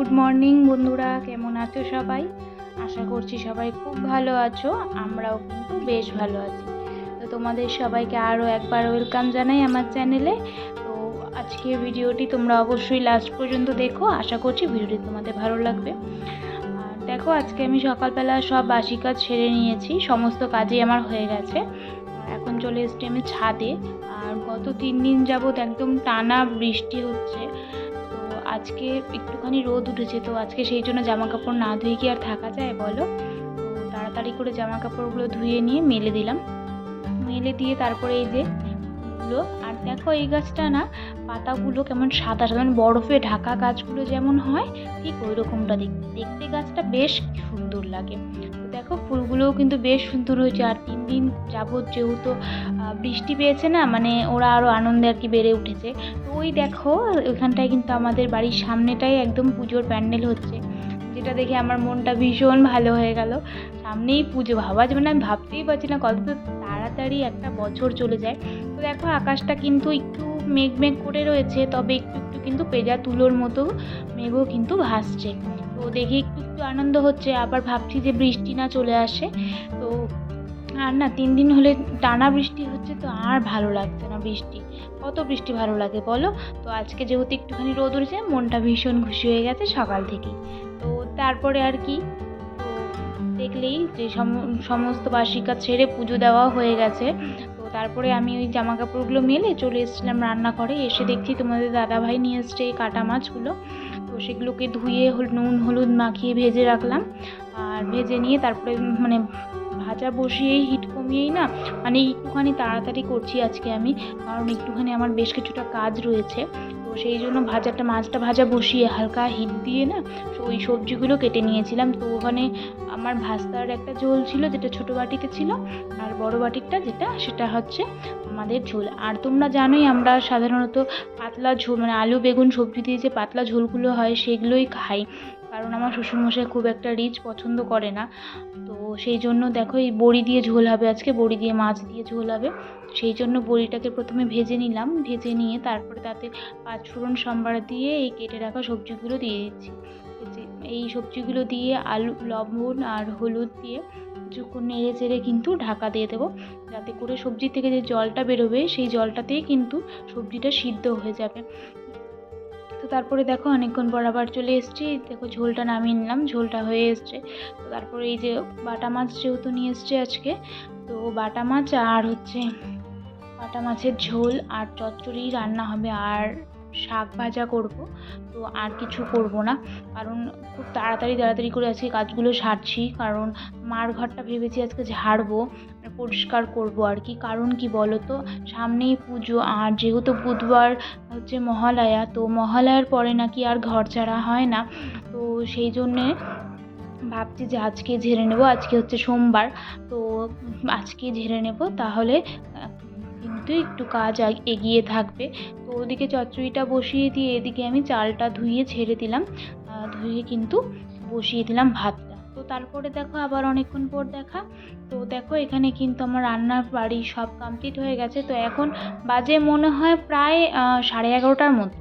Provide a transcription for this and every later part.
Good morning বন্ধুরা, কেমন আছো সবাই? আশা করছি সবাই খুব ভালো আছো, আমরাও কিন্তু বেশ ভালো আছি। তো তোমাদের সবাইকে আরও একবার ওয়েলকাম জানাই আমার চ্যানেলে। তো আজকের ভিডিওটি তোমরা অবশ্যই লাস্ট পর্যন্ত দেখো, আশা করছি ভিডিওটি তোমাদের ভালো লাগবে। আর দেখো, আজকে আমি সকালবেলা সব বাসি কাজ সেরে নিয়েছি, সমস্ত কাজই আমার হয়ে গেছে। এখন চলে এসছি আমি ছাদে। আর গত তিন দিন যাবৎ একদম টানা বৃষ্টি হচ্ছে। আজকে একটুখানি রোদ উঠেছে, তো আজকে সেই জন্য জামা কাপড় না ধুয়ে কি আর থাকা যায় বলো? তো তাড়াতাড়ি করে জামা কাপড়গুলো ধুয়ে নিয়ে মেলে দিলাম। মেলে দিয়ে তারপরে এই যে আর দেখো এই গাছটা না, পাতাগুলো কেমন সাদা সাদা মানে বরফে ঢাকা গাছগুলো যেমন হয়, ঠিক ওই রকমটা দেখতে দেখতে গাছটা বেশ সুন্দর লাগে। দেখো, ফুলগুলোও কিন্তু বেশ সুন্দর হয়েছে। আর তিন দিন যাবৎ যেহেতু বৃষ্টি পেয়েছে না মানে ওরা আরও আনন্দে আর কি বেড়ে উঠেছে। তো ওই দেখো, ওইখানটায় কিন্তু আমাদের বাড়ির সামনেটাই একদম পুজোর প্যান্ডেল হচ্ছে, যেটা দেখে আমার মনটা ভীষণ ভালো হয়ে গেল। সামনেই পুজো, ভাবা যাবে না, আমি ভাবতেই পারছি না, কত তাড়াতাড়ি একটা বছর চলে যায়। তো দেখো, আকাশটা কিন্তু একটু মেঘ মেঘ করে রয়েছে, তবে একটু একটু কিন্তু পেজা তুলোর মতো মেঘও কিন্তু ভাসছে। তো দেখে একটু একটু আনন্দ হচ্ছে, আবার ভাবছি যে বৃষ্টি না চলে আসে। তো আর না, তিন দিন হলে টানা বৃষ্টি হচ্ছে তো আর ভালো লাগছে না বৃষ্টি। কত বৃষ্টি ভালো লাগে বলো? তো আজকে যেহেতু একটুখানি রোদ উঠেছে, মনটা ভীষণ খুশি হয়ে গেছে সকাল থেকেই। তো তারপরে আর কি দেখলেই যে সম- সমস্ত বার্ষিক ছেড়ে পুজো দেওয়া হয়ে গেছে। তো তারপরে আমি ওই জামা কাপড়গুলো মেলে চলে এসেছিলাম রান্নাঘরে, এসে দেখছি তোমাদের দাদাভাই নিয়ে এসছে এই কাটা মাছগুলো। সেগুলোকে ধুয়ে নুন, হলুদ মাখিয়ে ভেজে রাখলাম। আর ভেজে নিয়ে তারপরে মানে ভাজা বসিয়েই হিট কমিয়েই না মানে একটুখানি তাড়াতাড়ি করছি আজকে আমি, কারণ একটুখানি আমার বেশ কিছুটা কাজ রয়েছে। তো সেই জন্য ভাজাটা, মাছটা ভাজা বসিয়ে হালকা হিট দিয়ে না, ওই সবজিগুলো কেটে নিয়েছিলাম। তো ওখানে আমার ভাস্তার একটা ঝোল ছিল যেটা ছোটো বাটিতে ছিল, আর বড় বাটিরটা যেটা সেটা হচ্ছে আমাদের ঝোল। আর তোমরা জানোই আমরা সাধারণত পাতলা ঝোল মানে আলু, বেগুন, সবজি দিয়ে যে পাতলা ঝোলগুলো হয় সেগুলোই খাই। কারণ আমার শ্বশুরমশাই খুব একটা রিচ পছন্দ করে না। তো সেই জন্য দেখো এই বড়ি দিয়ে ঝোল হবে আজকে, বড়ি দিয়ে মাছ দিয়ে ঝোল হবে। সেই জন্য বড়িটাকে প্রথমে ভেজে নিলাম, ভেজে নিয়ে তারপরে তাতে পাঁচফোড়ন সম্বার দিয়ে এই কেটে রাখা সবজিগুলো দিয়ে দিচ্ছি। এই সবজিগুলো দিয়ে আলু, লবণ আর হলুদ দিয়ে কিছুক্ষণ নেড়ে চেড়ে কিন্তু ঢাকা দিয়ে দেবো। যাতে করে সবজি থেকে যে জলটা বেরোবে, সেই জলটাতেই কিন্তু সবজিটা সিদ্ধ হয়ে যাবে। তো তারপরে দেখো অনেকক্ষণ পর আবার চলে এসেছি। দেখো ঝোলটা নামিয়ে নিলাম, ঝোলটা হয়ে এসছে। তো তারপরে এই যে বাটা মাছ যেহেতু নিয়ে এসছে আজকে, তো বাটা মাছ আর হচ্ছে বাটা মাছের ঝোল আর চচ্চড়ি রান্না হবে। আর শাক ভাজা করব। তো আর কিছু করব না। কারণ খুব তাড়াতাড়ি তাড়াতাড়ি করে আজকে কাজগুলো সারছি। কারণ মার ঘরটা ভেবেছি আজকে ঝাড়বো মানে পরিষ্কার করব আর কি। কারণ কি বলো তো সামনেই পুজো। আর যেহেতু বুধবার হচ্ছে মহালয়া, তো মহালয়ার পরে নাকি আর ঘর ছাড়া হয় না। তো সেই জন্যে ভাবছি যে আজকে ঝেড়ে নেব। আজকে হচ্ছে সোমবার। তো আজকে ঝেড়ে নেব। তাহলে কিন্তু একটু কাজ এগিয়ে থাকবে। তো ওদিকে চচ্চড়িটা বসিয়ে দিয়ে এদিকে আমি চালটা ধুয়ে ছেড়ে দিলাম। ধুয়ে কিন্তু বসিয়ে দিলাম ভাতটা। তো তারপরে দেখো আবার অনেকক্ষণ পর দেখা। তো দেখো এখানে কিন্তু আমার রান্নার বাড়ি সব কমপ্লিট হয়ে গেছে। তো এখন বাজে মনে হয় প্রায় সাড়ে এগারোটার মতো।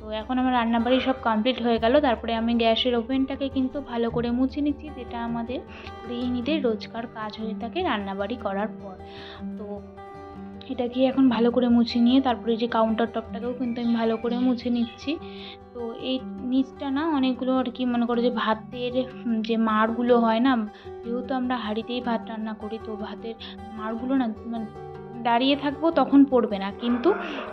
তো এখন আমার রান্নাবাড়ি সব কমপ্লিট হয়ে গেল। তারপরে আমি গ্যাসের ওভেনটাকে কিন্তু ভালো করে মুছে নিচ্ছি, যেটা আমাদের গৃহিণীদের রোজকার কাজ হয়ে থাকে রান্নাবাড়ি করার পর। তো এটাকে এখন ভালো করে মুছে নিয়ে তারপরে যে কাউন্টার টপটাকেও কিন্তু আমি ভালো করে মুছে নিচ্ছি। তো এই নিচটা না অনেকগুলো আর কি মনে করো যে ভাতের যে মাড়গুলো হয় না, যেহেতু আমরা হাঁড়িতেই ভাত রান্না করি, তো ভাতের মাড়গুলো না মানে দাঁড়িয়ে থাকব তখন পড়বে না। কিন্তু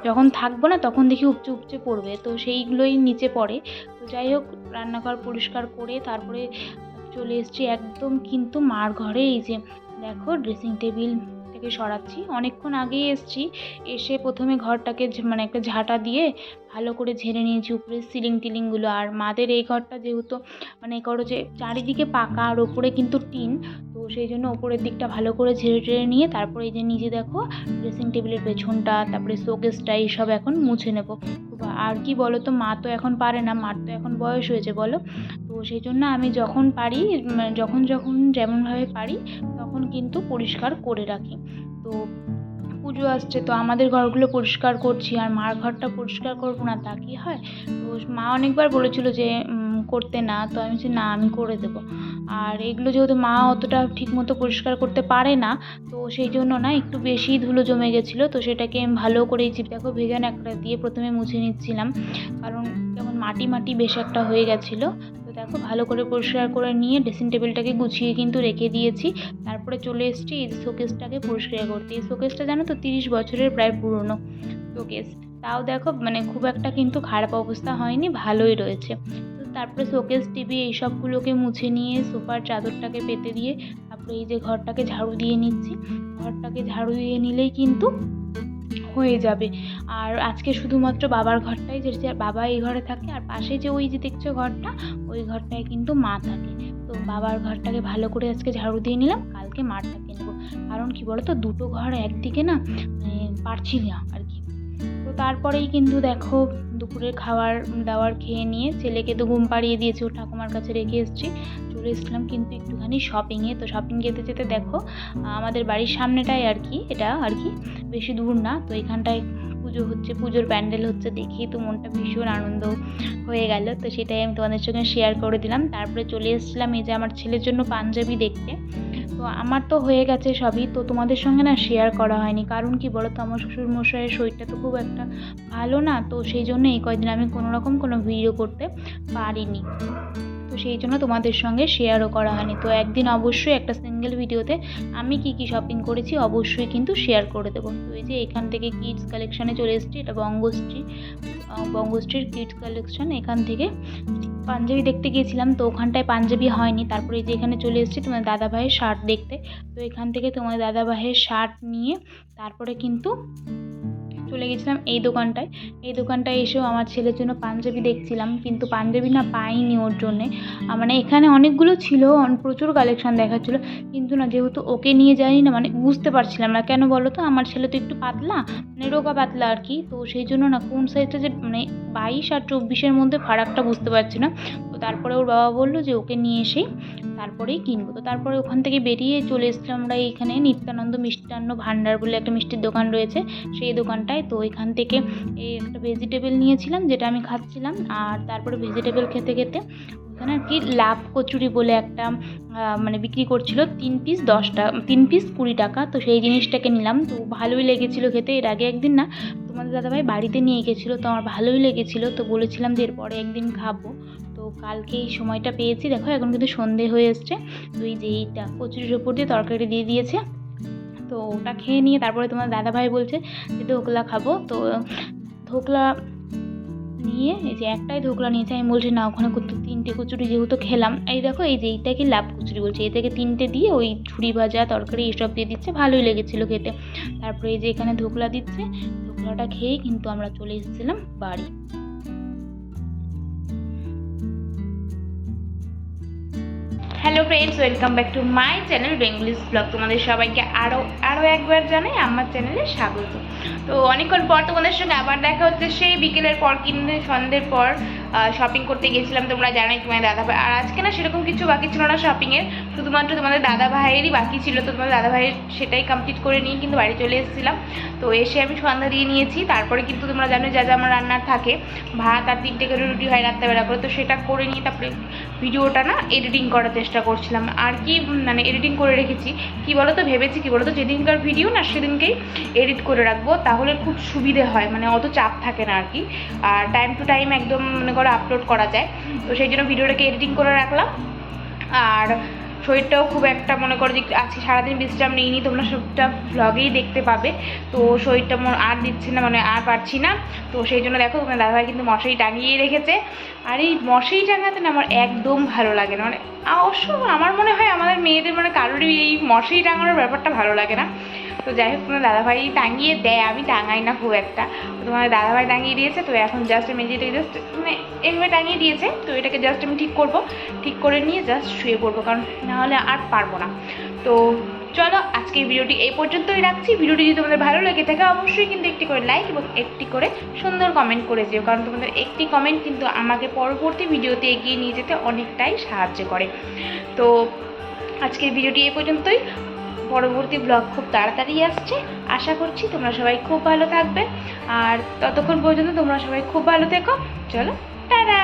যখন থাকব না তখন দেখি উপচে উপচে পড়বে, তো সেইগুলোই নিচে পড়ে। তো যাই হোক, রান্নাঘর পরিষ্কার করে তারপরে চলে এসেছি একদম কিন্তু মার ঘরে। এই যে দেখো ড্রেসিং টেবিল থেকে সরাচ্ছি। অনেকক্ষণ আগেই এসেছি। এসে প্রথমে ঘরটাকে মানে একটা ঝাঁটা দিয়ে ভালো করে ঝেড়ে নিয়েছি। উপরে সিলিং টিলিংগুলো। আর মাদের এই ঘরটা যেহেতু মানে করো যে চারিদিকে পাকা আর ওপরে কিন্তু টিন, তো সেই জন্য ওপরের দিকটা ভালো করে ঝেড়ে টেড়ে নিয়ে তারপরে এই যে নিজে দেখো ড্রেসিং টেবিলের পেছনটা, তারপরে শোকেসটা এইসব এখন মুছে নেব। আর কি বলো তো মা তো এখন পারে না। মার তো এখন বয়স হয়েছে, বলো? তো সেই জন্য আমি যখন পারি যখন যখন যেমনভাবে পারি তখন কিন্তু পরিষ্কার করে রাখি। তো পুজো আসছে, তো আমাদের ঘরগুলো পরিষ্কার করছি, আর মার ঘরটা পরিষ্কার করব না, তা কি হয়? তো মা অনেকবার বলেছিল যে করতে না, তো আমি বলছি, না, আমি করে দেবো। আর এগুলো যেহেতু মা অতটা ঠিকমতো পরিষ্কার করতে পারে না, তো সেই জন্য না একটু বেশি ধুলো জমে গেছিল, তো সেটাকে আমি ভালো করে চিপ দেখো ভেজান একটা দিয়ে প্রথমে মুছে নিচ্ছিলাম। কারণ কেমন মাটি মাটি বেশ একটা হয়ে গেছিল দেখো, ভালো করে পরিষ্কার করে নিয়ে ড্রেসিং টেবিলটাকে গুছিয়ে কিন্তু রেখে দিয়েছি। তারপরে চলে এসেছি এই শোকেসটাকে পরিষ্কার করতে। এই শোকেসটা জানো তো, তিরিশ বছরের প্রায় পুরনো শোকেস তাও দেখো মানে খুব একটা কিন্তু খারাপ অবস্থা হয়নি, ভালোই রয়েছে। তো তারপরে শোকেস টিভি এইসবগুলোকে মুছে নিয়ে সোফার চাদরটাকে পেতে দিয়ে তারপরে এই যে ঘরটাকে ঝাড়ু দিয়ে নিচ্ছি। ঘরটাকে ঝাড়ু দিয়ে নিলেই কিন্তু হয়ে যাবে। আর আজকে শুধুমাত্র বাবার ঘরটাই যে বাবা এই ঘরে থাকে, আর পাশে যে ওই যে দেখছ ঘরটা, ওই ঘরটায় কিন্তু মা থাকে। তো বাবার ঘরটাকে ভালো করে আজকে ঝাড়ু দিয়ে নিলাম, কালকে মারটাকে নেব কারণ কি বলো তো দুটো ঘর একদিকে না মানে পারছি না আর কি। তো তারপরেই কিন্তু দেখো, দুপুরের খাওয়ার দাওয়ার খেয়ে নিয়ে ছেলেকে তো ঘুম পাড়িয়ে দিয়েছি ও ঠাকুমার কাছে রেখে এসেছি। চলে এসেছিলাম কিন্তু একটুখানি শপিংয়ে তো শপিং যেতে যেতে দেখো, আমাদের বাড়ির সামনেটাই আর কি, এটা আর কি বেশি দূর না। তো এখানটায় পুজো হচ্ছে, পুজোর প্যান্ডেল হচ্ছে দেখেই তো মনটা ভীষণ আনন্দ হয়ে গেল। তো সেটাই আমি তোমাদের সঙ্গে শেয়ার করে দিলাম। তারপরে চলে এসেছিলাম এই যে আমার ছেলের জন্য পাঞ্জাবি দেখতে। তো আমার তো হয়ে গেছে সবই। তো তোমাদের সঙ্গে না শেয়ার করা হয়নি। কারণ কি বলো তো আমার শ্বশুর মশাইয়ের শরীরটা তো খুব একটা ভালো না। তো সেই জন্য এই কয়দিন আমি কোনো রকম কোনো ভিডিও করতে পারিনি। সেই জন্য তোমাদের সঙ্গে শেয়ারও করা হয়নি। তো একদিন অবশ্যই একটা সিঙ্গেল ভিডিওতে আমি কি কি শপিং করেছি অবশ্যই কিন্তু শেয়ার করে দেবো। তো এই যে এখান থেকে কিডস কালেকশানে চলে এসেছি, এটা বঙ্গশ্রী বঙ্গশ্রীর কিডস কালেকশন এখান থেকে পাঞ্জাবি দেখতে গিয়েছিলাম, তো ওখানটায় পাঞ্জাবি হয়নি। তারপরে যে এখানে চলে এসেছি তোমার দাদা ভাইয়ের শার্ট দেখতে। তো এখান থেকে তোমার দাদা ভাইয়ের শার্ট নিয়ে তারপরে কিন্তু চলে গেছিলাম এই দোকানটায়। এই দোকানটায় এসেও আমার ছেলের জন্য পাঞ্জাবি দেখছিলাম, কিন্তু পাঞ্জাবি না পাইনি ওর জন্যে। মানে এখানে অনেকগুলো ছিল প্রচুর কালেকশন দেখাচ্ছিলো, কিন্তু না যেহেতু ওকে নিয়ে যাইনি না মানে বুঝতে পারছিলাম না। কেন বলো তো? আমার ছেলে তো একটু পাতলা মানে রোগা পাতলা আর কি। তো সেই জন্য না কোন সাইজটা যে মানে বাইশ আর চব্বিশের মধ্যে ফারাকটা বুঝতে পারছি না। তারপরে ওর বাবা বলল যে ওকে নিয়ে এসেই তারপরেই কিনবো। তো তারপরে ওখান থেকে বেরিয়ে চলে এসেছিলাম আমরা এইখানে নিত্যানন্দ মিষ্টান্ন ভাণ্ডার বলে একটা মিষ্টির দোকান রয়েছে। সেই দোকানটায় তো এখান থেকে এই একটা ভেজিটেবল নিয়েছিলাম যেটা আমি খাচ্ছিলাম। আর তারপরে ভেজিটেবল খেতে খেতে ওখানে আর কি লাভ কচুরি বলে একটা মানে বিক্রি করছিল তিন পিস দশ টাকা তিন পিস কুড়ি টাকা। তো সেই জিনিসটাকে নিলাম। তো ভালোই লেগেছিলো খেতে। এর আগে একদিন না তোমাদের দাদাভাই বাড়িতে নিয়ে গেছিল, তো আমার ভালোই লেগেছিলো। তো বলেছিলাম যে এরপরে একদিন খাব। তো কালকে এই সময়টা পেয়েছি। দেখো, এখন কিন্তু সন্ধে হয়ে এসছে। তো এই যে এইটা কচুরির ওপর দিয়ে তরকারি দিয়ে দিয়েছে। তো ওটা খেয়ে নিয়ে তারপরে তোমার দাদাভাই বলছে যে, ধোকলা খাব। তো ধোকলা নিয়ে, এই যে একটাই ধোকলা নিয়েছে, আমি বলছি, না, ওখানে কত তিনটে কচুরি যেহেতু খেলাম। এই দেখো, এই যে এইটাকে লাভ কচুরি বলছে। এই থেকে তিনটে দিয়ে ওই ছুরি ভাজা, তরকারি, এসব দিয়ে দিচ্ছে। ভালোই লেগেছিলো খেতে। তারপরে এই যে এখানে ধোকলা দিচ্ছে, ধোকলাটা খেয়েই কিন্তু আমরা চলে এসেছিলাম বাড়ি। Hello friends welcome back to my channel Benglish blog তোমাদের সবাইকে আরও আরও একবার জানাই আমার চ্যানেলে স্বাগত। তো অনেকক্ষণ পর তোমাদের সঙ্গে আবার দেখা হচ্ছে, সেই বিকেলের পর কিন্তু সন্ধ্যের পর শপিং করতে গেছিলাম, তোমরা জানাই তোমার দাদা আর আজকে না সেরকম কিছু বাকি ছিল না শপিংয়ের শুধুমাত্র তোমাদের দাদা ভাইয়েরই বাকি ছিল, তো তোমাদের দাদা ভাইয়ের সেটাই কমপ্লিট করে নিয়ে কিন্তু বাড়ি চলে এসেছিলাম। তো এসে আমি সন্ধ্যা দিয়ে নিয়েছি, তারপরে কিন্তু তোমরা জানো যা যা আমার রান্নার থাকে। ভাত আর তিনটে করে রুটি হয় রাত্রেবেলা করে, তো সেটা করে নিয়ে তারপরে ভিডিওটা না এডিটিং করার চেষ্টা করছিলাম। আর কি মানে এডিটিং করে রেখেছি, কি বলো তো ভেবেছি কি বলো তো যেদিনকার ভিডিও না সেদিনকেই এডিট করে রাখব, তাহলে খুব সুবিধে হয় মানে অত চাপ থাকে না আর কি। আর টাইম টু টাইম একদম মনে করো আপলোড করা যায়। তো সেই জন্য ভিডিওটাকে এডিটিং করে রাখলাম। আর শরীরটাও খুব একটা মনে করো যে আজকে সারাদিন বিশ্রাম নিইনি, তোমরা সবটা ভ্লগেই দেখতে পাবে। তো শরীরটা আর দিচ্ছে না মানে আর পারছি না। তো সেই জন্য দেখো, তোমার দাদাভাই কিন্তু মশারি টাঙিয়ে রেখেছে। আর এই মশারি টাঙাতে না আমার একদম ভালো লাগে না। মানে অবশ্য আমার মনে হয় আমাদের মেয়েদের মানে কারোরই এই মশারি টাঙানোর ব্যাপারটা ভালো লাগে না। তো যাই হোক, তোমার দাদাভাই টাঙিয়ে দেয়, আমি টাঙাই না খুব একটা। তোমার দাদাভাই টাঙিয়ে দিয়েছে, তো এখন জাস্ট আমি যেটাকে জাস্ট মানে এইভাবে টাঙিয়ে দিয়েছে, তো এটাকে জাস্ট আমি ঠিক করব। ঠিক করে নিয়ে জাস্ট শুয়ে পড়ব, কারণ নাহলে আর পারব না। তো চলো আজকের ভিডিওটি এই পর্যন্তই রাখছি। ভিডিওটি যদি তোমাদের ভালো লেগে থাকে, অবশ্যই কিন্তু একটি করে লাইক এবং একটি করে সুন্দর কমেন্ট করে যেও কারণ তোমাদের একটি কমেন্ট কিন্তু আমাকে পরবর্তী ভিডিওতে এগিয়ে নিয়ে যেতে অনেকটাই সাহায্য করে। তো আজকের ভিডিওটি এই পর্যন্তই। পরবর্তী ব্লগ খুব তাড়াতাড়ি আসছে। আশা করছি তোমরা সবাই খুব ভালো থাকবে। আর ততক্ষণ পর্যন্ত তোমরা সবাই খুব ভালো থেকো। চলো, টাটা!